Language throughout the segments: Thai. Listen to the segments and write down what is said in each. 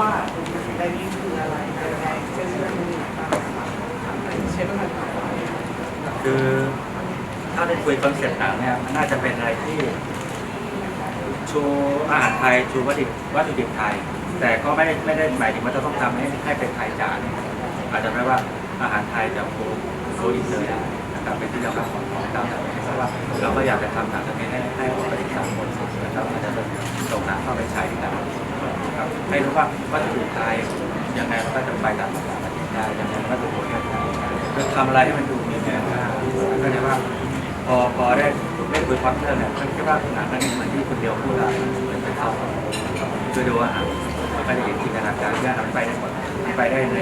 ว่าได้นี่คืออะไรอะไรเช่นเรื่องนี้เช่นมันคือถ้าได้คุยคอนเซ็ปต์หนังเนี่ยมันน่าจะเป็นอะไรที่ชูอาหารไทยชูวัตถุดิบวัตถุดิบไทย แต่ก็ไม่ได้ไม่ได้หมายถึงว่าจะต้องทำให้ให้เป็นไทยจ๋านอาจจะแปลว่าอาหารไทยจะโคโคอินเตอร์ได้นะครับเป็นที่ยอมรับของ ของต่างประเทศเราะว่าเราก็อยากจะทำหนังตรงนี้ให้ให้ออกไปถึงสากลนะครับอาจจะส่งหนังเข้าไปใช้ที่ต่างประครับให้รู้ว่าวัตถุดิบไทยยังไงมันก็จะไปตางประเทศได้ยังไงมันก็จะโคอินเตอร์ได้คือทำอะไรให้มันดูมีแนวหน้าก็เรียกว่าพอพอได้ได้คุยพอดเรื่องเนี่ยก็คิดว่าหนังเรื่องนี้เหมือนที่คุณเดียวพูดอะเหมือนเป็นเขาคือดูอาหารมันก็จะเห็นจินตนาการที่อาหาไปได้หมด ไปได้ใน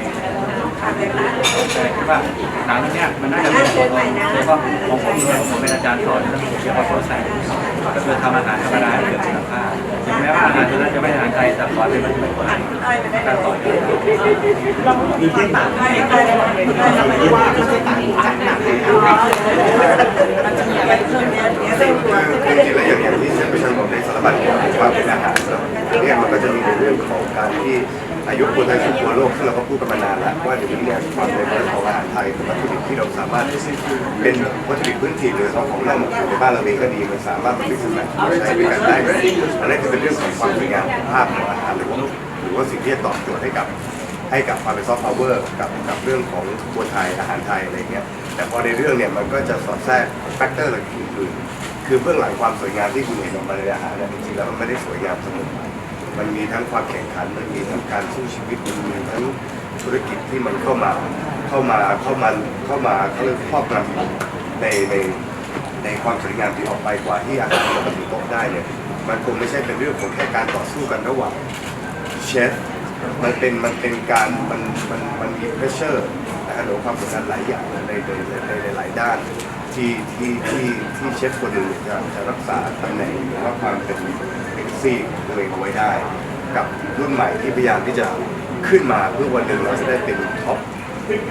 แต่คิดว่าหนังเรื่องนี้ยมันน่าจะเป็นของโดยเฉพาะของผมเนี่ยผมเป็นอาจารย์สอนเรื่องเกี่ยวกับโปรไซส์ก็คือทำอาหารธรรมดาให้เกิดคุณภาพถึงแม้ว่าอาหารตัวนั้นจะไม่อาหารไทยแต่ขอให้มันเป็นอาหารการต่อยอดมีที่ต่างได้ได้ได้ไม่ว่าจะต่างจากหนังมันจะมีอะไรเพิ่มเนี่ยเรื่องตัวคือจริงๆแล้วอย่างอย่างที่เชฟไปชันบอกในสารบัญความเป็นอาหารเนี่ยมันก็จะมีในเรื่องของการที่ อายุคนไทยสู่ตัวโลกซึ่เราก็พูดกันมานานแล้วว่าเดี๋ยวนี้เนี่ยความเป็นเรื่องของอาหารไทยเป็นวัตถุดิบที่เราสามารถเป็นวัตถุดิบพื้นถิ่นหรือของของเราในบ้านเราเองก็ดีมันสามารถมาเป็นสมัยใช้ด้วยกันได้อันนี้คือเป็นเรื่องของความสวยงามของภาพของอาหารหรือว่าหรือว่าสิ่งที่จะตอบโจทย์ให้กับให้กับความเป็นซอฟต์พาวเวอร์กับกับเรื่องของครัวไทยอาหารไทยอะไรเงี้ยแต่พอในเรื่องเนี่ยมันก็จะสอดแทรกแฟกเตอร์อื่นๆคือเบื้องหลังความสวยงามที่คุณเห็นออกมาในอาหารเนี่ยจริงๆแล้วมันไม่ได้สวยงามเสมอไป มันมีทั้งความแข่งขัน มันมีทั้งการสู้ชีวิต มันมีทั้งธุรกิจที่มันเข้ามา เข้ามา เข้ามา เข้ามาเขาเรียกครอบงำใน ใน ในความสวยงามที่ออกไปกว่าที่อาหารจะมาถึงโต๊ะได้เนี่ย มันคงไม่ใช่เป็นเรื่องของแค่การต่อสู้กันระหว่างเชฟ มันเป็น มันเป็นการ มัน มัน มันมีเพรสเชอร์นะครับหรือความกดดันหลายอย่างใน ใน ในในหลายด้านที่ที่ที่ที่เชฟคนหนึ่งจะจะรักษาตำแหน่งหรือว่าความเป็น เอ็กซี่ตัวเองเอาไว้ได้ กับรุ่นใหม่ที่พยายามที่จะขึ้นมาเพื่อวันหนึ่งเราจะได้เป็นท็อป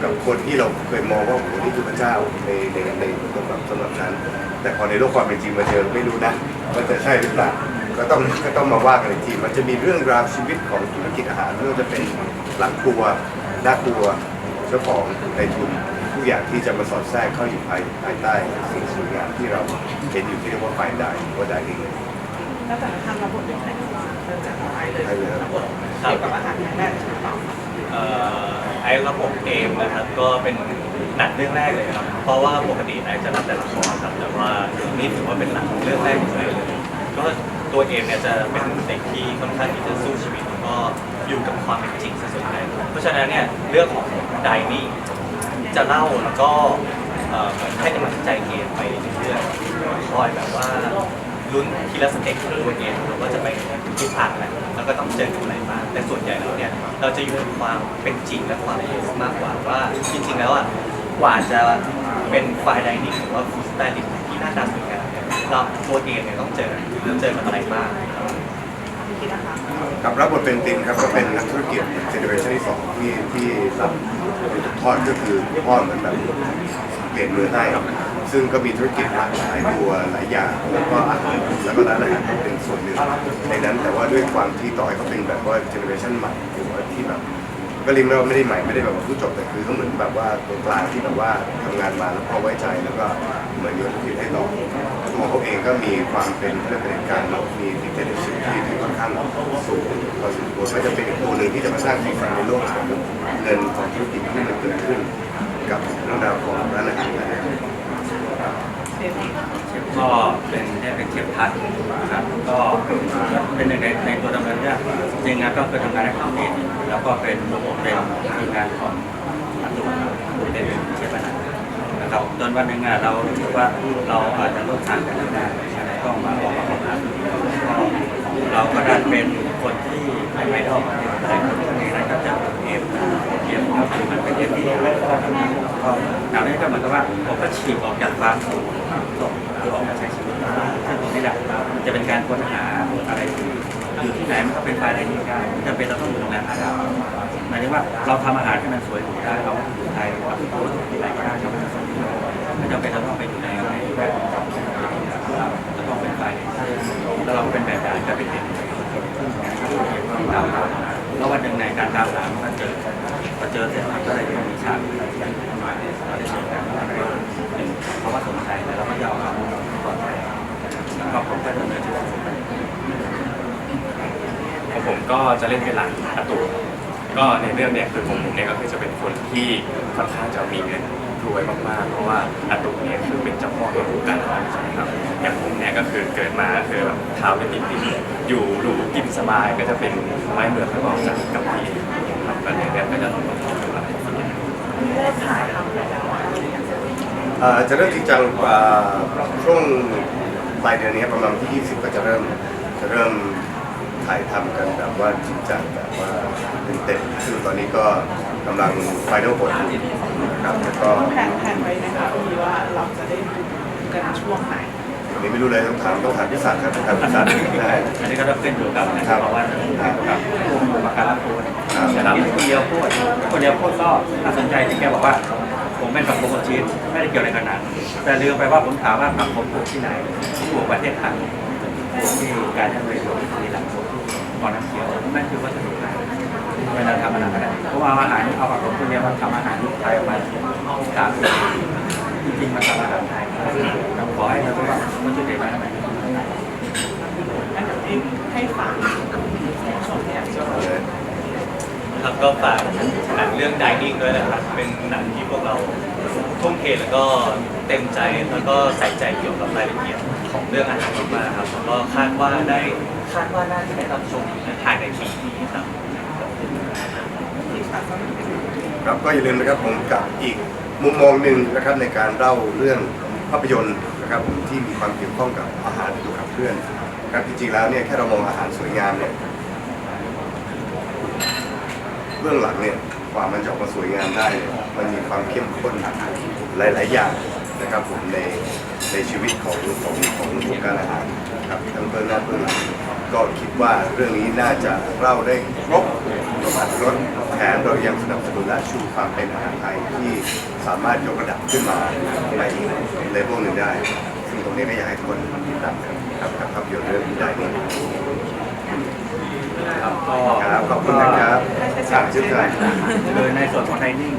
กับคนที่เราเคยมองว่าโอ้โหนี่คือพระเจ้าในในในสำหรับสำหรับนั้นแต่พอในโลกความเป็นจริงมาเจอไม่รู้นะว่าจะใช่หรือเปล่าก็ต้องก็ต้องมาว่ากันอีกทีมันจะมีเรื่องราวชีวิตของธุรกิจอาหารไม่ว่าจะเป็นหลังครัวหน้าครัวเจ้าของในทุนทุกอย่างที่จะมาสอดแทรกเข้าอยู่ภายภายใต้สิ่งสวยงามที่เราเห็นอยู่ที่เรียกว่าไฟได้ว่าไดนิ่ง แล้วแต่ละท่านรับบทยังไงเริ่มจากอะไรเลยรับบทเกี่ยวกับอาหารอย่างแรกใช่ไหมครับเอ่อไอ้ระบบเกมนะครับก็เป็นหนังเรื่องแรกเลยครับ เพราะว่าปกติไอ้จะรับแต่ละครครับแต่ว่านี่ถือว่าเป็นหนังเรื่องแรกของไอ้เลยก็ตัวเองเนี่ยจะเป็นเด็กที่ค่อนข้างที่จะสู้ชีวิตแล้วก็อยู่กับความเป็นจริงซะส่วนใหญ่เพราะฉะนั้นเนี่ยเรื่องของไดนี่จะเล่าแล้วก็เอ่อเหมือนให้กำลังใจเกมไปเรื่อยๆคอยแบบว่า ลุ้นทีละสเต็ปของตัวเองว่าจะไปทิศทางไหนแล้วก็ต้องเจออะไรบ้างแต่ส่วนใหญ่แล้วเนี่ยเราจะอยู่กับความเป็นจริงและความเป็นมากกว่าว่าจริงๆแล้วอะกว่าจะเป็นไฟไดนิ่งหรือว่าฟูสไตลิสต์ที่หน้าตาสวยงามเนี่ยเราตัวเองเนี่ยต้องเจอเจอกับอะไรบ้างกับรับบทเป็นตินครับก็เป็นนักธุรกิจเจเนอเรชันที่สองที่ที่รับทอดก็คือพ่อเหมือนแบบเปลี่ยนมือให้ ซึ่งก็มีธุรกิจหลากหลายตัวหลายอย่างแล้วก็อาหารแล้วก็ร้านอาหารเป็นส่วนหนึ่งในนั้นแต่ว่าด้วยความที่ต่อยเขาเป็นแบบว่าเจเนอเรชันใหม่หรือว่าที่แบบก็ริมเราไม่ได้ใหม่ไม่ได้แบบว่าผู้จบแต่คือเขาเหมือนแบบว่าตรงกลางที่แบบว่าทำงานมาแล้วพอไว้ใจแล้วก็เหมือนโยนธุรกิจให้ต่อตัวเขาเองก็มีความเป็นเพื่อนเป็นการแล้วมีดิเทลชิพที่ที่ค่อนข้างสูงพอสมควรก็จะเป็นอีกตัวหนึ่งที่จะมาสร้างสีสันในโลกของเงินของธุรกิจที่มันเกิดขึ้น กับเรื่องราวของร้านอาหารนะครับเชฟเชฟ ก็เป็นเนี่เป็นเชฟทัศน์นะครับ ก็เป็นหนึ่งในในตัวดำเนินเรื่องจริงๆนก็เคยทำงานในคอมเมดแล้วก็เป็นเป็นทีมงานของอัตุเป็นเชฟอาหารนะครับจนวันหนึ่งอะเรารู้สึกว่าเราอาจจะร่วมทางกันไม่ได้อะไรก็มาออกมาทำงานเราก็ดันเป็นคนที่ไม่ไม่ได้ออกมา อนกับว่าผมก็ฉีกออกจากความสุขคือออกมาใช้ชีวิตซึ่งตรงนี้แหละจะเป็นการค้นหาอะไรที่อยู่ที่ไหนมันก็เป็นไฟล์ได้ง่ายๆจำเป็นเราต้องอยู่โรงแรมอาหารหมายถึงว่าเราทำอาหารให้มันสวยหรูได้เราอยู่ไทยเราอยู่ที่ไหนก็ได้ทำให้มันสวยไม่จำเป็นเราต้องไปอยู่ในในแบบจะต้องเป็นไฟล์จะเป็นเด็กตามหาแล้ววันหนึ่งในการตามหามันก็เจอพอเจอเสร็จมันก็เลยมีฉากมาเราได้เจอกันเพราะว่าสนใจแล้วเราก็ยอมรับก่อนไปแล้วก็ผมก็ดำเนินชีวิตผมไป ของผม ก็จะเล่นเป็นหลังอาตูก็ในเรื่องเนี่ยคือผมเนี่ยก็คือจะเป็นคนที่ค่อนข้างจะมีเงินรวยมากๆ เพราะว่าอาตูเนี่ยคือเป็นเจ้าพ่อแห่งวงการอาหารใช่ไหมครับอย่างผมเนี่ยก็คือเกิดมาก็คือแบบเท้าเป็นดินดินอยู่หรูกินสบายก็จะเป็นไม้เหมือกไม่บอกจากกับพี่ครับก็ในเรื่องก็จะต้องทำอะไรสักอย่เริ่มถ่ายทำแล้วจะเริ่มจริงจังกว่าช่วงปลายเดือนนี้ประมาณที่ 20 ก็จะเริ่มจะเริ่ม ถ่ายทำกันแบบว่าจริงจังแบบว่าเต็มๆคือตอนนี้ก็กำลังไฟนอลบทนะครับแล้วก็แผนแผนไว้นะคะพี่ว่าเราจะได้ดูกันช่วงไหนวันนี้ไม่รู้เลยต้องถามต้องถามพิศาจครับต้องถามพิศาจได้อันนี้ก็ต้องขึ้นอยู่กับนะครับเพราะว่ากับผู้ประกันรับตัวครับแต่ที่คนเดียวพูดคนเดียวพูดก็น่าสนใจที่แกบอกว่า ผมเป็นกับผมกับชีวิตไม่ได้เกี่ยวอะไรกันนะแต่ลืมไปว่าผมถามว่ากับผมปลูกที่ไหนปลูกประเทศไทยปลูก ที่การทำเรื่องที่หลังปลูกที่ก่อนน้ำเขียวนั่นคือวัตถุดิบเวลาทำอาหารอะไรผมเอาอาหารเอาผักผมคนเดียวมาทำอาหารไทยออกมาสามสิบจริงๆมันทำอาหารไทยเราขอให้เรารู้ว่ามันจะเด็ดมาทำไมให้ให้ฝากชมเนี่ยจะเลยครับก็ฝากหนังเรื่อง Dining ด้วยนะครับ เป็นหนังที่พวกเราทุ่มเทแล้วก็เต็มใจแล้วก็ใส่ใจเกี่ยวกับรายละเอียด เรื่องอาหารมากๆครับแล้วก็คาดว่าได้คาดว่าน่าจะได้รับชมภายในปีนี้ครับ ครับก็อย่าลืมนะครับผมกับอีกมุมมองหนึ่งนะครับในการเล่าเรื่องภาพยนตร์นะครับผมที่มีความเกี่ยวข้องกับอาหารตัวขับเคลื่อนครับจริงๆแล้วเนี่ยแค่เรามองอาหารสวยงามเนี่ยเบื้องหลังเนี่ยกว่ามันจะออกมาสวยงามได้เนี่ยมันมีความเข้มข้นหลายๆอย่าง นะครับผมในในชีวิตของของของวงการอาหารนะครับทั้งเบื้องหน้าเบื้องหลังก็คิดว่าเรื่องนี้น่าจะเล่าได้ครบรสรสแถมเรายังสนับสนุนและชูความเป็นอาหารไทยที่สามารถยกระดับขึ้นมาในเลเวลหนึ่งได้ซึ่งตรงนี้ก็อยากให้ทุกคนติดตามกันครับกับภาพยนตร์เรื่องนี้ได้นี่ครับครับขอบคุณนะครับสามชื่อใจคือในส่วนของไดนิ่ง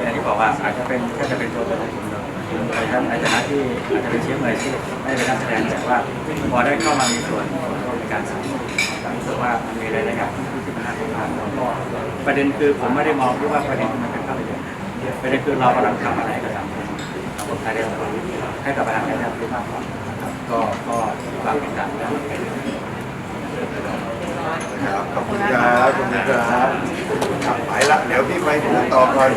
อย่างที่บอกว่าอาจจะเป็นก็จะเป็นตัวตนของ ผมเลยในฐานะที่อาจจะเป็นเชื้อเมืออาชีพไม่ได้เป็นนักแสดงแต่ว่าพอได้เข้ามามีส่วนร่วมในการสร้างรู้สึกว่ามันมีหลายๆอย่างที่เป็นหน้าที่ผ่านแล้วก็ประเด็นคือผมไม่ได้มองที่ว่าประเด็นมันเป็นภาพยนตร์ประเด็นคือเรากำลังทำอะไรกับสังคมคนไทยได้รับรู้ให้กับประชาชนได้รับรู้มากกว่าก็ก็ฝากติดตามด้วยครับขอบคุณครับขอบคุณครับครับไปละเดี๋ยวพี่ไปต่อก่อน